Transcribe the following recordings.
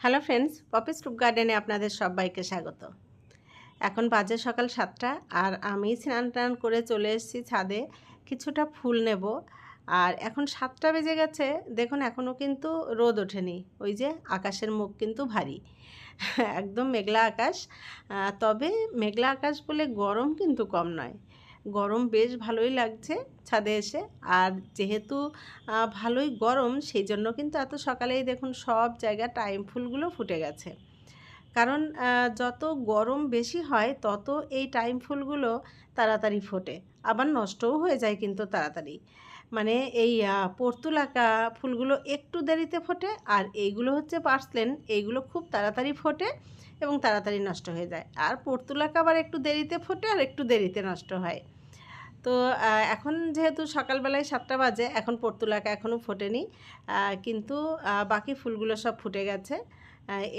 Hello friends Poppy's টুপ গার্ডেনে আপনাদের সবাইকে স্বাগত। এখন বাজে সকাল সাতটা আর আমি স্নান টান করে চলে এসেছি ছাদে, কিছুটা ফুল নেব। আর এখন সাতটা বেজে গেছে, দেখুন এখনও কিন্তু রোদ ওঠেনি, ওই যে আকাশের মুখ কিন্তু ভারী। একদম মেঘলা আকাশ তবে মেঘলা আকাশ বলে গরম কিন্তু কম নয়। গরম বেশ ভালোই লাগছে ছাদে এসে। আর যেহেতু ভালোই গরম সেই জন্য কিন্তু এত সকালেই দেখুন সব জায়গা টাইম ফুলগুলো ফুটে গেছে। কারণ যত গরম বেশি হয়, তত এই টাইম ফুলগুলো তাড়াতাড়ি ফোটে। আবার নষ্টও হয়ে যায় কিন্তু তাড়াতাড়ি। মানে এই পর্তুলাকা ফুলগুলো একটু দেরিতে ফোটে, আর এইগুলো হচ্ছে পার্সলেন, এইগুলো খুব তাড়াতাড়ি ফোটে এবং তাড়াতাড়ি নষ্ট হয়ে যায়। আর পর্তুলাকা আবার একটু দেরিতে ফোটে, আর একটু দেরিতে নষ্ট হয়। তো এখন যেহেতু সকালবেলায় সাতটা বাজে, এখন পর্তুলাকা এখনও ফোটেনি। কিন্তু বাকি ফুলগুলো সব ফুটে গেছে।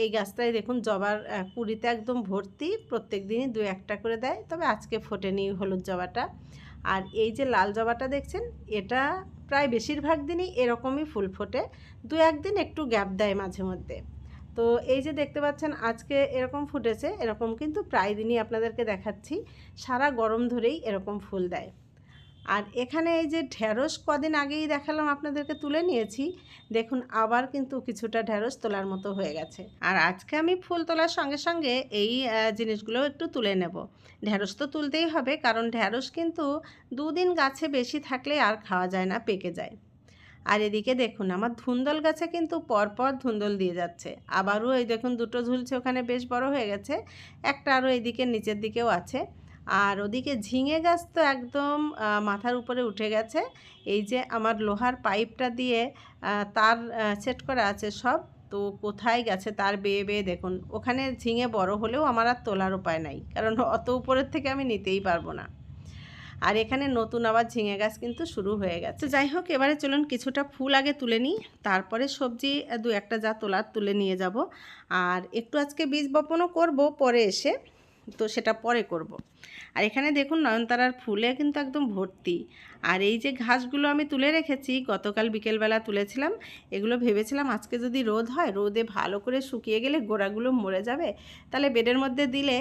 এই গাছটায় দেখুন জবার কুড়িতে একদম ভর্তি, প্রত্যেক দিনই দু একটা করে দেয়, তবে আজকে ফোটেনি হলুদ জবাটা। আর এই যে লাল জবাটা দেখছেন, এটা প্রায় বেশিরভাগ দিনই এরকমই ফুল ফোটে দু একদিন একটু গ্যাপ দেয় মাঝে মধ্যে। তো এই যে দেখতে পাচ্ছেন, আজকে এরকম ফুটেছে, এরকম কিন্তু প্রায় দিনই আপনাদেরকে দেখাচ্ছি। সারা গরম ধরেই এরকম ফুল দেয়। আর এখানে এই যে ঢ্যাঁড়স কদিন আগেই দেখালাম, আপনাদেরকে তুলে নিয়েছি। দেখুন, আবার কিন্তু কিছুটা ঢ্যাঁড়স তোলার মতো হয়ে গেছে। আর আজকে আমি ফুল তোলার সঙ্গে সঙ্গে এই জিনিসগুলো একটু তুলে নেব। ঢ্যাঁড়স তো তুলতেই হবে, কারণ ঢ্যাঁড়স কিন্তু দুদিন গাছে বেশি থাকলে আর খাওয়া যায় না, পেকে যায়। আর এদিকে দেখুন, আমার ধুন্দল গাছে কিন্তু পরপর ধুন্দল দিয়ে যাচ্ছে। আবারও এই দেখুন, দুটো ঝুলছে, ওখানে বেশ বড় হয়ে গেছে। একটা আরও এদিকে, নিচের দিকেও আছে। আর ওদিকে ঝিঙে গাছ তো একদম মাথার উপরে উঠে গেছে। এই যে আমার লোহার পাইপটা দিয়ে তার সেট করা আছে সব। তো কোথায় গেছে তার বেয়ে বেয়ে দেখুন, ওখানে ঝিঙে বড় হলেও আমার আর তোলার উপায় নাই। কারণ অত উপরের থেকে আমি নিতেই পারব না। আর এখানে নতুন আবার ঝিঙে গাছ কিন্তু শুরু হয়ে গেছে। যাই হোক, এবারে চলুন কিছুটা ফুল আগে তুলে নিই। তারপরে সবজি দু একটা যা তোলার তুলে নিয়ে যাব। আর একটু আজকে বীজ বপনও করব পরে এসে, তো সেটা পরে করব। আর এখানে দেখুন নয়নতারার ফুলে কিন্তু একদম ভর্তি। আর এই যে ঘাসগুলো আমি তুলে রেখেছি, গতকাল বিকেলবেলা তুলেছিলাম, এগুলো ভেবেছিলাম আজকে যদি রোদ হয়, রোদে ভালো করে শুকিয়ে গেলে গোড়াগুলো মরে যাবে, তাহলে বেডের মধ্যে দিলে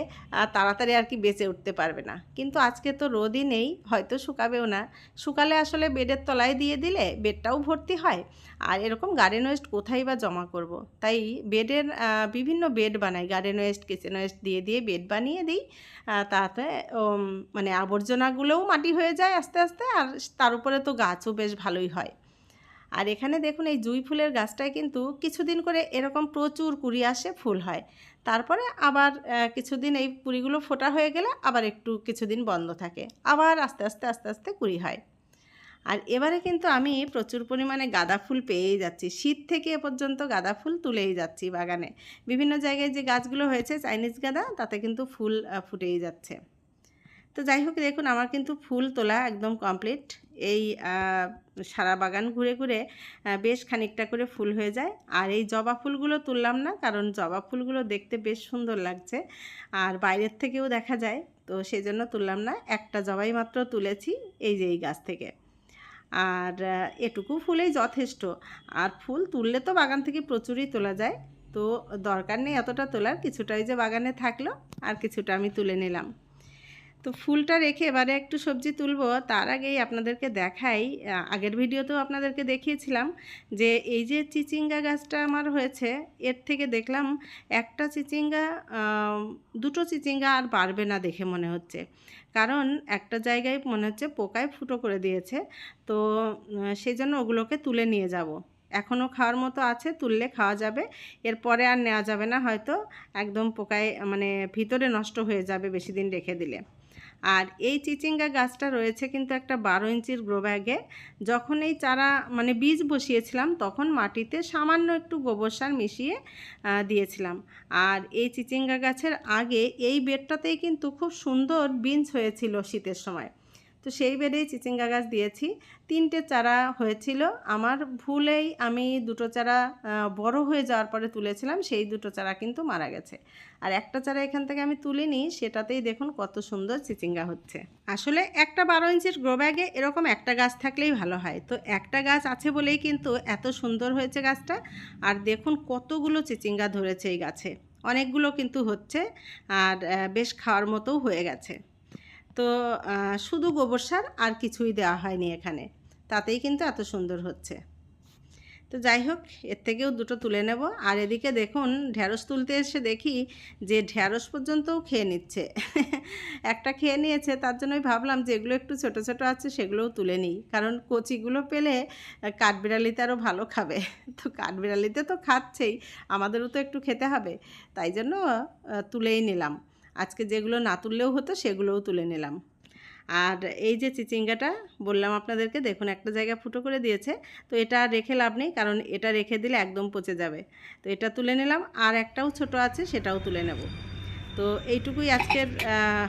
তাড়াতাড়ি আর কি বেঁচে উঠতে পারবে না। কিন্তু আজকে তো রোদই নেই, হয়তো শুকাবেও না। শুকালে আসলে বেডের তলায় দিয়ে দিলে বেডটাও ভর্তি হয়। আর এরকম গার্ডেন ওয়েস্ট কোথায় বা জমা করব। তাই বেডের বিভিন্ন বেড বানাই, গার্ডেন ওয়েস্ট, কিচেন ওয়েস্ট দিয়ে দিয়ে বেড বানিয়ে দিই। তাতে মানে আবর্জনাগুলোও মাটি হয়ে যায় আস্তে আস্তে, আর তার উপরে তো গাছও বেশ ভালোই হয়। আর এখানে দেখুন এই জুঁই ফুলের গাছটায় কিন্তু কিছুদিন করে এরকম প্রচুর কুড়ি আসে, ফুল হয়। তারপরে আবার কিছুদিন এই কুড়িগুলো ফোটা হয়ে গেলে আবার একটু কিছুদিন বন্ধ থাকে। আবার আস্তে আস্তে আস্তে আস্তে কুড়ি হয়। আর এবারে কিন্তু আমি প্রচুর পরিমাণে গাঁদা ফুল পেয়েই যাচ্ছি। শীত থেকে এ পর্যন্ত গাঁদা ফুল তুলেই যাচ্ছি বাগানে। বিভিন্ন জায়গায় যে গাছগুলো হয়েছে, চাইনিজ গাঁদা, তাতে কিন্তু ফুল ফুটেই যাচ্ছে। তো যাই হোক, দেখুন আমার কিন্তু ফুল তোলা একদম কমপ্লিট এই সারা বাগান ঘুরে ঘুরে বেশ খানিকটা করে ফুল হয়ে যায়। আর এই জবা ফুলগুলো তুললাম না, কারণ জবা ফুলগুলো দেখতে বেশ সুন্দর লাগছে। আর বাইরের থেকেও দেখা যায়, তো সেই জন্য তুললাম না, একটা জবাই মাত্র তুলেছি এই যে এই গাছ থেকে। আর এটুকু ফুলেই যথেষ্ট। আর ফুল তুললে তো বাগান থেকে প্রচুরই তোলা যায়। তো দরকার নেই এতটা তোলার, কিছুটাই যে বাগানে থাকল, আর কিছুটা আমি তুলে নিলাম। তো ফুলটা রেখে এবারে একটু সবজি তুলবো। তার আগেই আপনাদেরকে দেখাই আগের ভিডিওতেও আপনাদেরকে দেখিয়েছিলাম যে এই যে চিচিঙ্গা গাছটা আমার হয়েছে, এর থেকে দেখলাম একটা চিচিঙ্গা দুটো চিচিঙ্গা আর বাড়বে না দেখে মনে হচ্ছে। কারণ একটা জায়গায় মনে হচ্ছে পোকায় ফুটো করে দিয়েছে, তো সেই জন্য ওগুলোকে তুলে নিয়ে যাব। এখনও খাওয়ার মতো আছে, তুললে খাওয়া যাবে, এরপরে আর নেওয়া যাবে না, হয়তো একদম পোকায় মানে ভিতরে নষ্ট হয়ে যাবে বেশি দিন রেখে দিলে। আর এই চিচিঙ্গা গাছটা রয়েছে কিন্তু একটা বারো ইঞ্চির গ্রো ব্যাগে যখন এই চারা মানে বীজ বসিয়েছিলাম, তখন মাটিতে সামান্য একটু গোবর সার মিশিয়ে দিয়েছিলাম। আর এই চিচিঙ্গা গাছের আগে এই বেডটাতেই কিন্তু খুব সুন্দর বিনস হয়েছিল শীতের সময়। তো সেই বেডেই চিচিঙ্গা গাছ দিয়েছি। তিনটে চারা হয়েছিল। আমার ভুলেই আমি দুটো চারা বড় হয়ে যাওয়ার পরে তুলেছিলাম, সেই দুটো চারা কিন্তু মারা গেছে। আর একটা চারা এখান থেকে আমি তুলিনি, সেটাতেই দেখুন কত সুন্দর চিচিঙ্গা হচ্ছে। আসলে একটা বারো ইঞ্চির গ্রো ব্যাগে এরকম একটা গাছ থাকলেই ভালো হয়। তো একটা গাছ আছে বলেই কিন্তু এত সুন্দর হয়েছে গাছটা। আর দেখুন কতগুলো চিচিঙ্গা ধরেছে এই গাছে। অনেকগুলো কিন্তু হচ্ছে, আর বেশ খাওয়ার মতোও হয়ে গেছে। তো শুধু গোবর সার আর কিছুই দেওয়া হয়নি এখানে। তাতেই কিন্তু এত সুন্দর হচ্ছে। তো যাই হোক, এর থেকেও দুটো তুলে নেব। আর এদিকে দেখুন ঢ্যাঁড়স তুলতে এসে দেখি যে ঢ্যাঁড়স পর্যন্তও খেয়ে নিচ্ছে। একটা খেয়ে নিয়েছে, তার জন্যই ভাবলাম যে এগুলো একটু ছোট ছোট আছে, সেগুলোও তুলে নিই। কারণ কচিগুলো পেলে কাঠবিড়ালিতে আরও ভালো খাবে। তো কাঠবিড়ালিতে তো খাচ্ছেই, আমাদেরও তো একটু খেতে হবে। তাই জন্য তুলেই নিলাম। আজকে যেগুলো না তুললেও হতো, সেগুলোও তুলে নিলাম। আর এই যে চিচিঙ্গাটা বললাম আপনাদেরকে, দেখুন একটা জায়গা ফুটো করে দিয়েছে, তো এটা রেখে লাভ নেই, কারণ এটা রেখে দিলে একদম পচে যাবে। তো এটা তুলে নিলাম, আর একটাও ছোট আছে, সেটাও তুলে নেব। তো এইটুকুই আজকের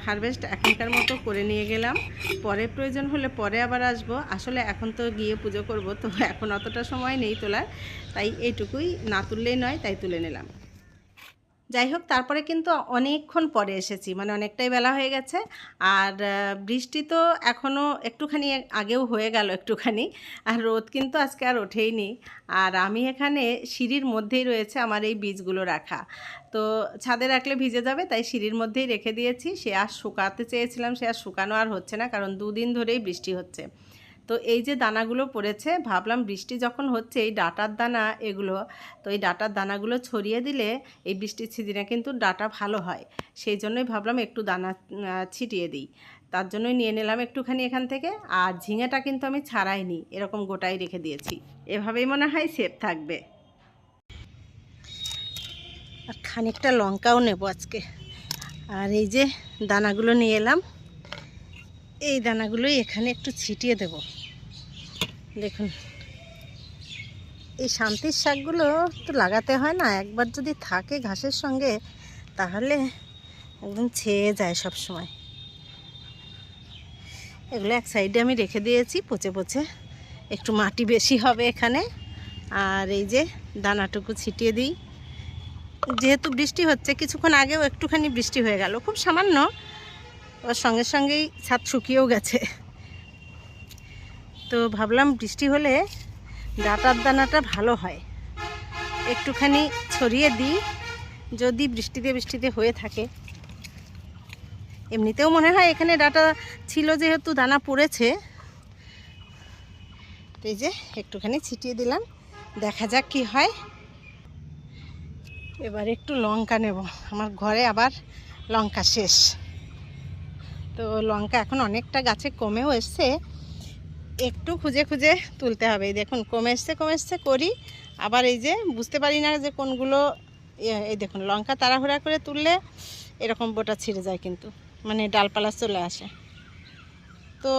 হারভেস্ট এখনকার মতো করে নিয়ে গেলাম। পরে প্রয়োজন হলে পরে আবার আসব। আসলে এখন তো গিয়ে পুজো করব, তো এখন অতটা সময় নেই তোলার, তাই এইটুকুই না তুললেই নয়, তাই তুলে নিলাম। যাই হোক তারপরে কিন্তু অনেকক্ষণ পরে এসেছি মানে অনেকটাই বেলা হয়ে গেছে। আর বৃষ্টি তো এখনও একটুখানি আগেও হয়ে গেল একটুখানি, আর রোদ কিন্তু আজকে আর ওঠেইনি। আর আমি এখানে সিঁড়ির মধ্যেই রয়েছে আমার এই বীজগুলো রাখা। তো ছাদে রাখলে ভিজে যাবে, তাই সিঁড়ির মধ্যেই রেখে দিয়েছি। সে আর শুকাতে চেয়েছিলাম, সে আর শুকানো আর হচ্ছে না, কারণ দুদিন ধরেই বৃষ্টি হচ্ছে। তো এই যে দানাগুলো পড়েছে, ভাবলাম বৃষ্টি যখন হচ্ছে, এই ডাটার দানা এগুলো, তো এই ডাটার দানাগুলো ছড়িয়ে দিলে এই বৃষ্টির সিজনে কিন্তু ডাটা ভালো হয়। সেই জন্যই ভাবলাম একটু দানা ছিটিয়ে দিই। তার জন্যই নিয়ে নিলাম একটুখানি এখান থেকে, আর ঝিঙেটা কিন্তু আমি ছাড়াইনি, এরকম গোটাই রেখে দিয়েছি। এভাবেই মনে হয় সেফ থাকবে। আর খানিকটা লঙ্কাও নেব আজকে। আর এই যে দানাগুলো নিয়ে এলাম, এই দানাগুলোই এখানে একটু ছিটিয়ে দেব। দেখুন। এই শান্তির শাকগুলো তো লাগাতে হয় না, একবার যদি থাকে ঘাসের সঙ্গে, তাহলে একদম ছেয়ে যায় সব সময় এগুলো এক সাইডে আমি রেখে দিয়েছি, পচে পচে। একটু মাটি বেশি হবে এখানে। আর এই যে দানাটুকু ছিটিয়ে দিই। যেহেতু বৃষ্টি হচ্ছে, কিছুক্ষণ আগেও একটুখানি বৃষ্টি হয়ে গেল, খুব সামান্য। ওর সঙ্গে সঙ্গেই ছাদ শুকিয়েও গেছে। তো ভাবলাম বৃষ্টি হলে ডাটার দানাটা ভালো হয়। একটুখানি ছড়িয়ে দিই, যদি বৃষ্টিতে বৃষ্টিতে হয়ে থাকে। এমনিতেও মনে হয় এখানে ডাটা ছিল যেহেতু দানা পড়েছে। এই যে একটুখানি ছিটিয়ে দিলাম, দেখা যাক কি হয়। এবার একটু লঙ্কা নেব, আমার ঘরে আবার লঙ্কা শেষ। তো লঙ্কা এখন অনেকটা গাছে কমেও এসছে একটু খুঁজে খুঁজে তুলতে হবে। দেখুন কমে এসছে কমে এসছে করি। আবার এই যে বুঝতে পারি না যে কোনগুলো এই দেখুন, লঙ্কা তাড়াহুড়া করে তুললে এরকম বোটা ছিঁড়ে যায় কিন্তু মানে ডালপালা চলে আসে। তো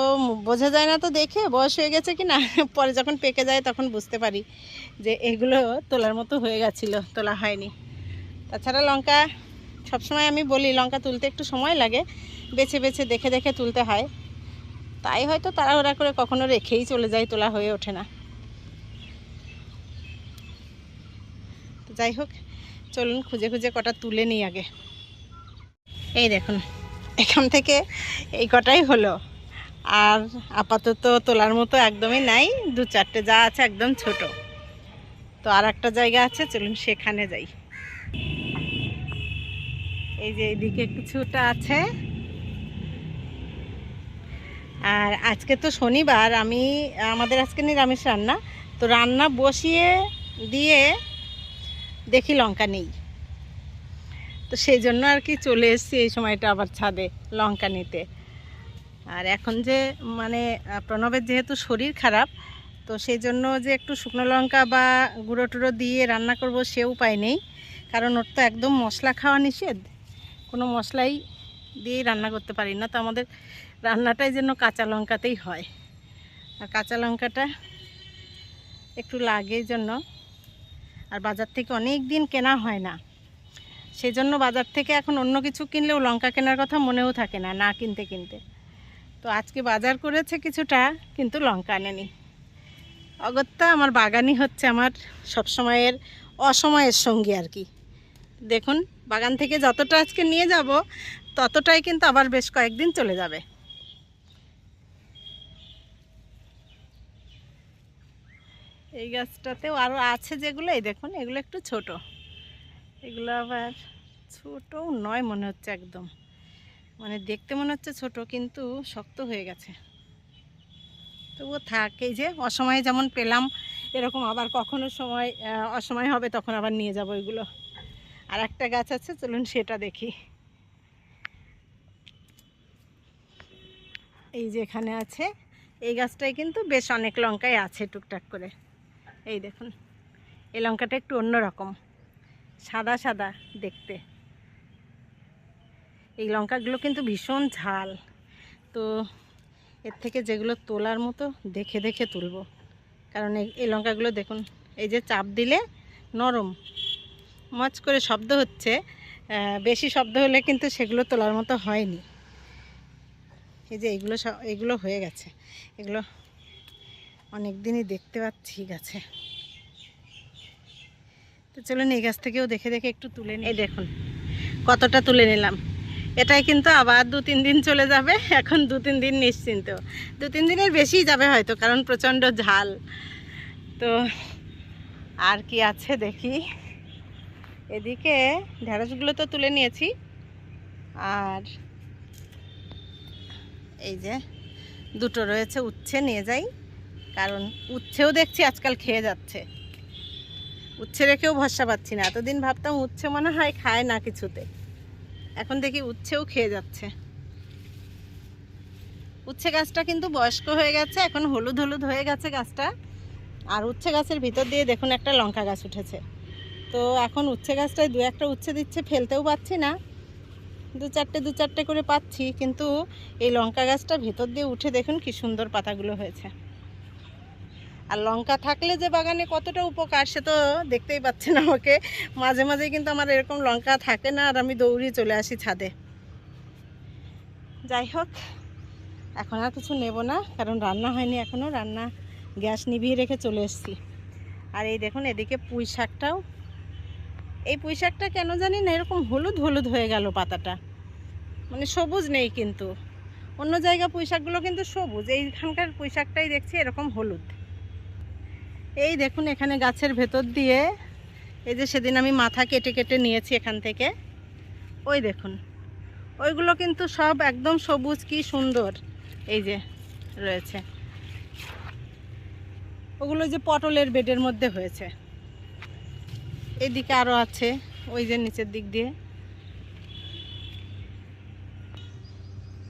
বোঝা যায় না তো দেখে, বয়স হয়ে গেছে কি না? পরে যখন পেকে যায় তখন বুঝতে পারি যে এগুলো তোলার মতো হয়ে গেছিল, তোলা হয়নি। তাছাড়া লঙ্কা, সবসময় আমি বলি, লঙ্কা তুলতে একটু সময় লাগে। বেছে বেছে, দেখে দেখে তুলতে হয়। তাই হয়তো তাড়াহুড়া করে কখনো রেখেই চলে যায় তোলা হয়ে ওঠে না। তো যাই হোক, চলুন খুঁজে খুঁজে কটা তুলে নিই আগে। এই দেখুন, এখান থেকে এই কটাই হলো। আর আপাতত তোলার মতো একদমই নাই, দু চারটে যা আছে একদম ছোট। তো আর একটা জায়গা আছে, চলুন সেখানে যাই। এই যে এইদিকে কিছুটা আছে। আর আজকে তো শনিবার, আমি, আমাদের আজকে নিরামিষ রান্না। তো রান্না বসিয়ে দিয়ে দেখি লঙ্কা নেই। তো সেই জন্য আর কি চলে এসেছি এই সময়টা আবার ছাদে লঙ্কা নিতে। আর এখন যে মানে প্রণবের যেহেতু শরীর খারাপ, তো সেই জন্য যে একটু শুকনো লঙ্কা বা গুঁড়ো টুড়ো দিয়ে রান্না করব সে উপায় নেই। কারণ ওর তো একদম মশলা খাওয়া নিষেধ। কোনো মশলাই দিয়েই রান্না করতে পারি না। তো আমাদের রান্নাটাই যেন কাঁচা লঙ্কাতেই হয়। আর কাঁচা লঙ্কাটা একটু লাগে জন্য আর বাজার থেকে অনেক দিন কেনা হয় না। সেই জন্য বাজার থেকে এখন অন্য কিছু কিনলেও লঙ্কা কেনার কথা মনেও থাকে না না কিনতে কিনতে। তো আজকে বাজার করেছে কিছুটা, কিন্তু লঙ্কা আনেনি। অগত্যা আমার বাগানই হচ্ছে আমার সবসময়ের অসময়ের সঙ্গী আর কি। দেখুন, বাগান থেকে যতটা আজকে নিয়ে যাব, ততটাই কিন্তু আবার বেশ কয়েকদিন চলে যাবে। এই গাছটাতেও আরও আছে যেগুলো, এই দেখুন, এগুলো একটু ছোট। এগুলো আবার ছোটও নয় মনে হচ্ছে একদম। মানে দেখতে মনে হচ্ছে ছোট, কিন্তু শক্ত হয়ে গেছে। তবুও থাক যে অসময়ে যেমন পেলাম, এরকম আবার কখনো সময় অসময় হবে তখন আবার নিয়ে যাব এগুলো। আর একটা গাছ আছে, চলুন সেটা দেখি। এই যে এখানে আছে, এই গাছটায় কিন্তু বেশ অনেক লঙ্কায় আছে টুকটাক করে। এই দেখুন, এই লঙ্কাটা একটু অন্যরকম, সাদা সাদা দেখতে। এই লঙ্কাগুলো কিন্তু ভীষণ ঝাল। তো এর থেকে যেগুলো তোলার মতো দেখে দেখে তুলবো। কারণ এই লঙ্কাগুলো দেখুন, এই যে চাপ দিলে নরম। মচ করে শব্দ হচ্ছে বেশি শব্দ হলে কিন্তু সেগুলো তোলার মতো হয়নি। এই যে এগুলো এগুলো হয়ে গেছে। এগুলো অনেক দিনই দেখতে পাচ্ছি গাছে তো চলুন এই গাছ থেকেও দেখে দেখে একটু তুলে নিই। দেখুন, কতটা তুলে নিলাম। এটাই কিন্তু আবার দু তিন দিন চলে যাবে, এখন দু তিন দিন নিশ্চিন্ত। দু তিন দিনের বেশিই যাবে হয়তো, কারণ প্রচণ্ড ঝাল। তো আর কি আছে দেখি। এদিকে ঢেঁড়সগুলো তো তুলে নিয়েছি। আর এই যে দুটো রয়েছে, উচ্ছে নিয়ে যাই। কারণ উচ্ছেও দেখছি, আজকাল খেয়ে যাচ্ছে। উচ্ছে রেখেও ভরসা পাচ্ছি না। এতদিন ভাবতাম উচ্ছে মনে হয় খায় না কিছুতে। এখন দেখি উচ্ছেও খেয়ে যাচ্ছে। উচ্ছে গাছটা কিন্তু বয়স্ক হয়ে গেছে, এখন হলুদ হলুদ হয়ে গেছে গাছটা। আর উচ্ছে গাছের ভিতর দিয়ে দেখুন একটা লঙ্কা গাছ উঠেছে। তো এখন উচ্ছে গাছটায় দু একটা উচ্ছে দিচ্ছে, ফেলতেও পাচ্ছি না। দু চারটে দু চারটে করে পাচ্ছি, কিন্তু এই লঙ্কা গাছটা ভেতর দিয়ে উঠে দেখুন কি সুন্দর পাতাগুলো হয়েছে। আর লঙ্কা থাকলে যে বাগানে কতটা উপকার সে তো দেখতেই পাচ্ছেন আমাকে। মাঝে মাঝে কিন্তু আমার এরকম লঙ্কা থাকে না, আর আমি দৌড়িয়ে চলে আসি ছাদে। যাই হোক, এখন আর কিছু নেব না, কারণ রান্না হয়নি এখনও রান্না গ্যাস নিভিয়ে রেখে চলে এসেছি। আর এই দেখুন, এদিকে পুঁই শাকটাও। এই পুঁই শাকটা কেন জানি না, এরকম হলুদ হলুদ হয়ে গেল পাতাটা। মানে সবুজ নেই কিন্তু। অন্য জায়গা পুঁই শাকগুলো কিন্তু সবুজ, এইখানকার পুঁই শাকটাই দেখছি এরকম হলুদ। এই দেখুন এখানে গাছের ভেতর দিয়ে এই যে সেদিন আমি মাথা কেটে কেটে নিয়েছি এখান থেকে। ওই দেখুন। ওইগুলো কিন্তু সব একদম সবুজ কি সুন্দর। এই যে রয়েছে। ওগুলো যে পটলের বেডের মধ্যে হয়েছে। এদিকে আরও আছে, ওই যে নিচের দিক দিয়ে।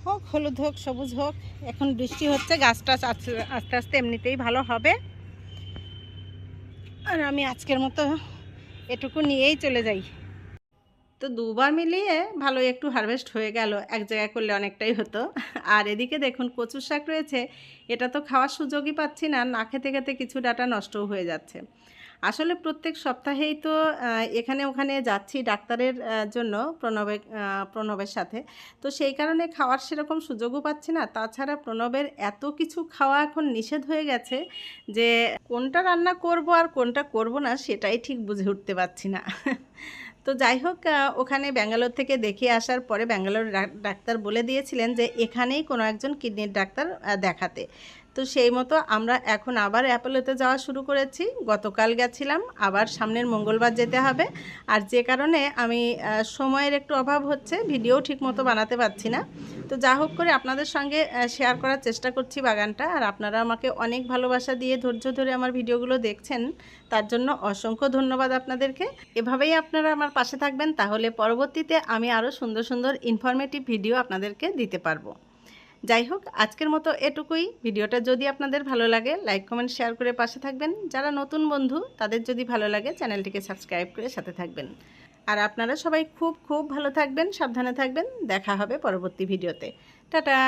হোক, হলুদ হোক, সবুজ হোক, এখন বৃষ্টি হচ্ছে, গাছটা আস্তে আস্তে আস্তে এমনিতেই ভালো হবে। আর আমি আজকের মতো এটুকু নিয়েই চলে যাই। তো দুবার মিলিয়ে ভালো একটু হারভেস্ট হয়ে গেল, এক জায়গায় করলে অনেকটাই হতো। আর এদিকে দেখুন কচুর শাক রয়েছে, এটা তো খাওয়ার সুযোগই পাচ্ছি না না খেতে খেতে কিছু ডাটা নষ্টও হয়ে যাচ্ছে। আসলে প্রত্যেক সপ্তাহেই তো এখানে ওখানে যাচ্ছি ডাক্তারের জন্য প্রণবের আহ, প্রণবের সাথে। তো সেই কারণে খাওয়ার সেরকম সুযোগও পাচ্ছি না। তাছাড়া প্রণবের এত কিছু খাওয়া এখন নিষেধ হয়ে গেছে যে কোনটা রান্না করব আর কোনটা করব না সেটাই ঠিক বুঝে উঠতে পারছি না। তো যাই হোক ওখানে ব্যাঙ্গালোর থেকে দেখে আসার পরে ব্যাঙ্গালোর ডাক্তার বলে দিয়েছিলেন যে এখানেই কোনো একজন কিডনির ডাক্তার দেখাতে। তো সেই মতো আমরা এখন আবার অ্যাপোলোতে যাওয়া শুরু করেছি। গতকাল গেছিলাম, আবার সামনের মঙ্গলবার যেতে হবে। আর যে কারণে আমি সময়ের একটু অভাব হচ্ছে, ভিডিও ঠিকমতো বানাতে পারছি না। তো যা হোক করে আপনাদের সঙ্গে শেয়ার করার চেষ্টা করছি বাগানটা। আর আপনারা আমাকে অনেক ভালোবাসা দিয়ে ধৈর্য ধরে আমার ভিডিওগুলো দেখছেন, তার জন্য অসংখ্য ধন্যবাদ আপনাদেরকে। এভাবেই আপনারা আমার পাশে থাকবেন, তাহলে পরবর্তীতে আমি আরও সুন্দর সুন্দর ইনফরমেটিভ ভিডিও আপনাদেরকে দিতে পারব। যাই হোক, আজকের মতো এটুকুই। ভিডিওটা যদি আপনাদের ভালো লাগে, লাইক, কমেন্ট, শেয়ার করে পাশে থাকবেন। যারা নতুন বন্ধু, তাদের যদি ভালো লাগে, চ্যানেলটিকে সাবস্ক্রাইব করে সাথে থাকবেন। আর আপনারা সবাই খুব খুব ভালো থাকবেন, সাবধানে থাকবেন। দেখা হবে পরবর্তী ভিডিওতে। টাটা!